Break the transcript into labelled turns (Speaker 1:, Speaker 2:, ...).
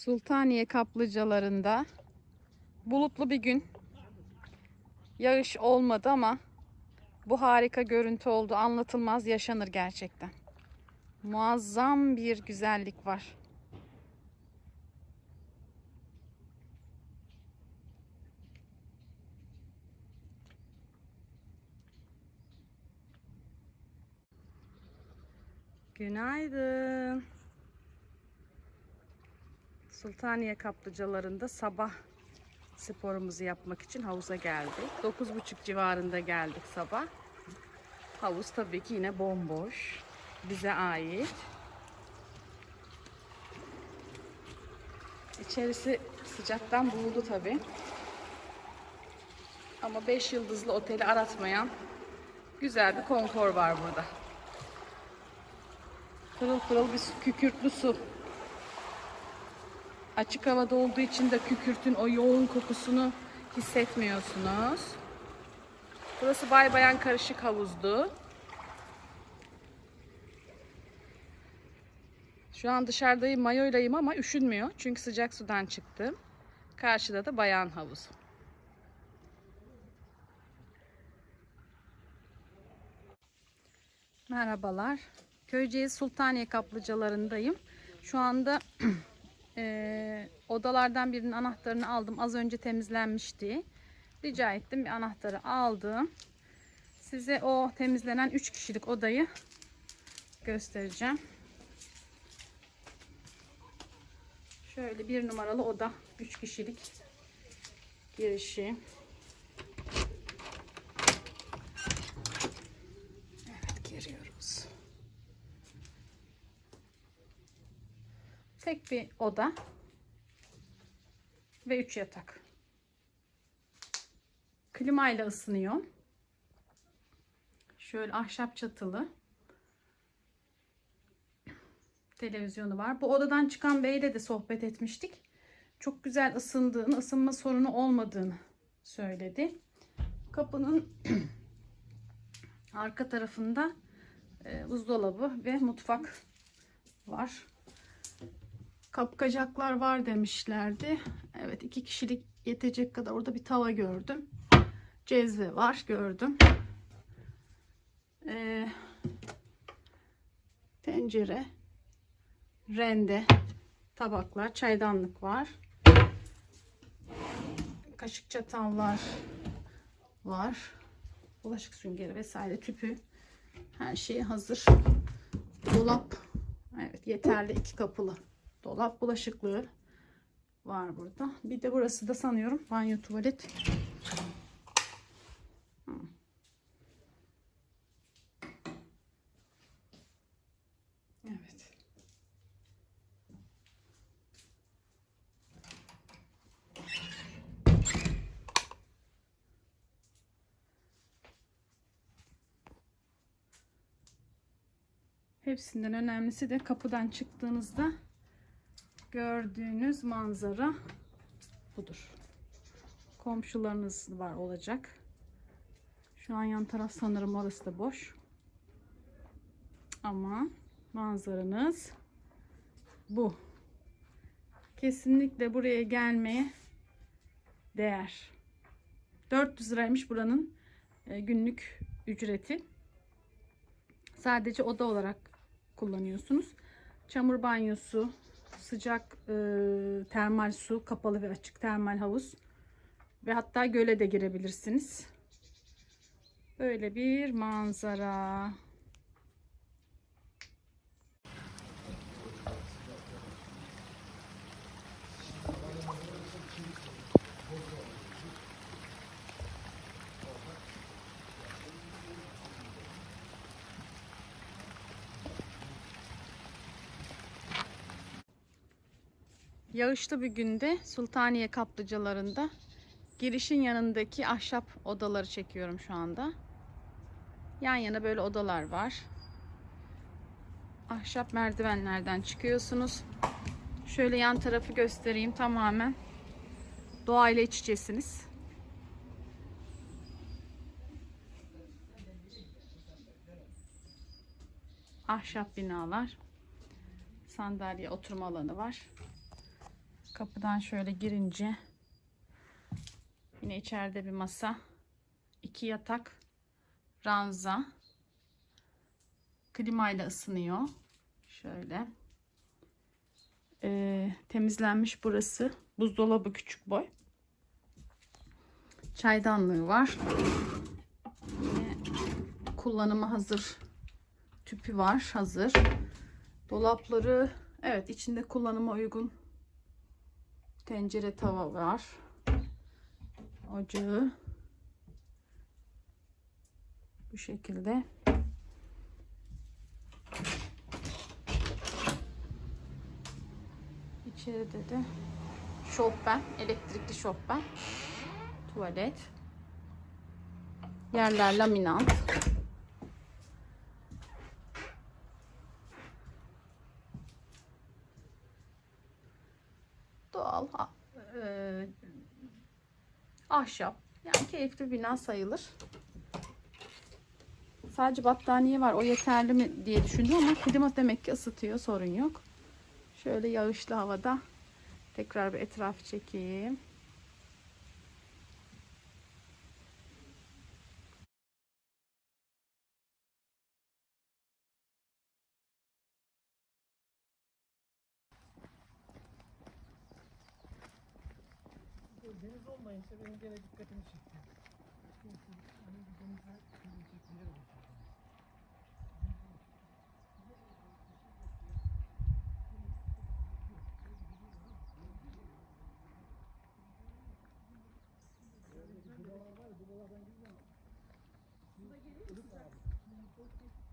Speaker 1: Sultaniye kaplıcalarında bulutlu bir gün. Yağış olmadı ama bu harika görüntü oldu. Anlatılmaz yaşanır gerçekten. Muazzam bir güzellik var. Günaydın. Sultaniye kaplıcalarında sabah sporumuzu yapmak için havuza geldik. 9.30 civarında geldik sabah. Havuz tabii ki yine bomboş. Bize ait. İçerisi sıcaktan buğulu tabii. Ama 5 yıldızlı oteli aratmayan güzel bir konfor var burada. Pırıl pırıl bir kükürtlü su. Açık havada olduğu için de kükürtün o yoğun kokusunu hissetmiyorsunuz. Burası bay bayan karışık havuzdu. Şu an dışarıdayım, mayoylayım ama üşünmüyor. Çünkü sıcak sudan çıktım. Karşıda da bayan havuzu. Merhabalar. Köyceğiz Sultaniye kaplıcalarındayım. Şu anda eee, odalardan birinin anahtarını aldım. Az önce temizlenmişti. Rica ettim bir anahtarı aldım. Size o temizlenen 3 kişilik odayı göstereceğim. Şöyle bir numaralı oda. 3 kişilik girişi. Evet giriyoruz. Tek bir oda ve 3 yatak. Klimayla ısınıyor. Şöyle ahşap çatılı. Televizyonu var. Bu odadan çıkan beyle de sohbet etmiştik. Çok güzel ısındığını, ısınma sorunu olmadığını söyledi. Kapının arka tarafında e, buzdolabı ve mutfak var. Kapkacaklar var demişlerdi. Evet iki kişilik yetecek kadar orada bir tava gördüm. Cezve var gördüm. Ee, tencere, rende, tabaklar, çaydanlık var. Kaşık çatallar var. Bulaşık süngeri vesaire tüpü. Her şey hazır. Dolap. Evet yeterli iki kapılı. Dolap bulaşıklığı var burada. Bir de burası da sanıyorum banyo tuvalet. Evet. Hepsinden önemlisi de kapıdan çıktığınızda gördüğünüz manzara budur. Komşularınız var olacak. Şu an yan taraf sanırım orası da boş. Ama manzaranız bu. Kesinlikle buraya gelmeye değer. 400 liraymış buranın e, günlük ücreti. Sadece oda olarak kullanıyorsunuz. Çamur banyosu, sıcak e, termal su, kapalı ve açık termal havuz ve hatta göle de girebilirsiniz. Böyle bir manzara. Yağışlı bir günde Sultaniye kaplıcalarında girişin yanındaki ahşap odaları çekiyorum şu anda. Yan yana böyle odalar var. Ahşap merdivenlerden çıkıyorsunuz. Şöyle yan tarafı göstereyim tamamen. Doğayla iç içesiniz. Ahşap binalar. Sandalye oturma alanı var. Kapıdan şöyle girince yine içeride bir masa, iki yatak, ranza, klimayla ısınıyor. Şöyle. Ee, temizlenmiş burası. Buzdolabı küçük boy. Çaydanlığı var. Yine kullanıma hazır tüpü var hazır. Dolapları evet içinde kullanıma uygun tencere tava var. Ocağı bu şekilde. İçeride de şofben, elektrikli şofben, tuvalet, yerler laminant. Ahşap. Yani keyifli bina sayılır. Sadece battaniye var. O yeterli mi diye düşündüm ama klima demek ki ısıtıyor. Sorun yok. Şöyle yağışlı havada tekrar bir etrafı çekeyim.
Speaker 2: deniz olmayınca benim gene dikkatimi çekti. Çünkü hani bir denize gelecek bir yer oluşuyor. Buralar var ya, buralardan girmem. Burada geliyor musun?